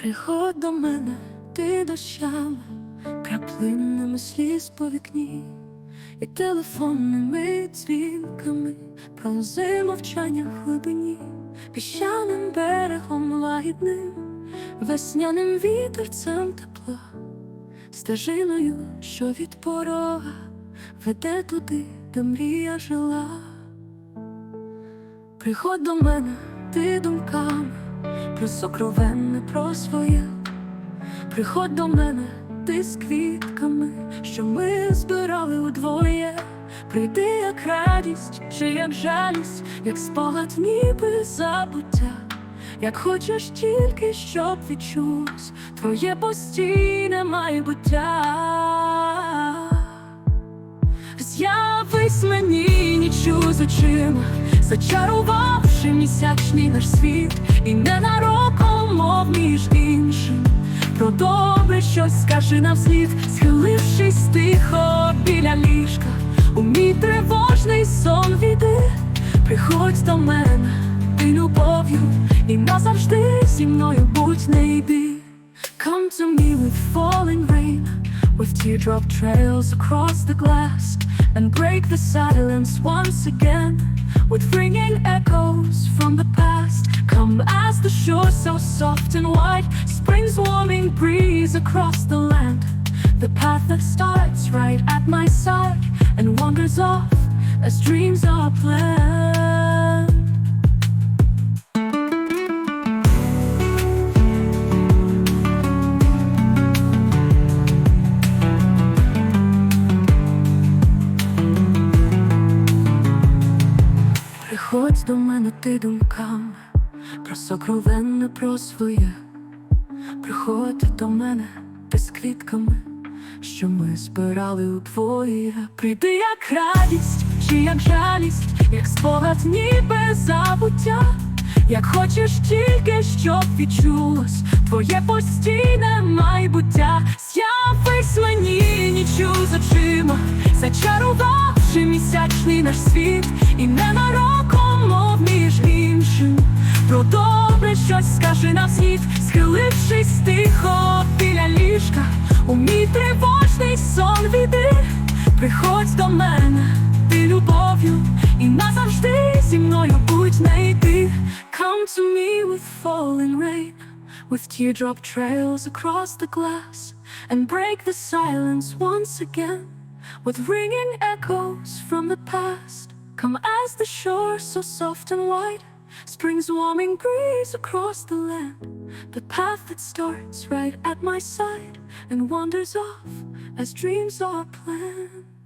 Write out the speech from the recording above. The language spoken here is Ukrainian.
Приходь до мене, ти дощами, краплинними сліз по вікні, і телефонними дзвінками пронзи мовчання в глибині, піщаним берегом лагідним, весняним вітерцем тепла, стежиною, що від порога веде туди, де мрія жила. Приходь до мене, ти думками про сокровенне, про своє. Приходь до мене, ти з квітками, що ми збирали удвоє. Прийди як радість, чи як жалість, як спогад, ніби забуття. Як хочеш тільки, щоб відчулось твоє постійне майбуття. З'явись мені нічу з очима, зачарувавши місячний наш світ, і ненароком, мов між іншим. Про добре щось скажи нам слід, схилившись тихо біля ліжка, у мій тривожний сон віди, приходь до мене, ти любов'ю, і назавжди зі мною будь не йди. Come to me with falling rain, with teardrop trails across the glass, and break the silence once again, with ringing echoes from the past. Come as the shore so soft and wide, spring's warming breeze across the land. The path that starts right at my side and wanders off as dreams are planned. Приходь до мене ти думками про сокровенне, про своє. Приходь до мене ти з квітками, що ми збирали удвоє. Прийди як радість, чи як жалість, як спогад, ніби забуття. Як хочеш тільки, щоб відчулось твоє постійне майбуття. З'явись мені нічу з очима, зачарувавши місячний наш світ, і ненароком, щось скажи нам світ, схилившись тихо біля ліжка, у мій тривожний сон віди, приходь до мене, ти любов'ю, і назавжди зі мною будь не йти. Come to me with falling rain, with teardrop trails across the glass, and break the silence once again, with ringing echoes from the past. Come as the shore so soft and wide, spring's warming breeze across the land, the path that starts right at my side and wanders off as dreams are planned.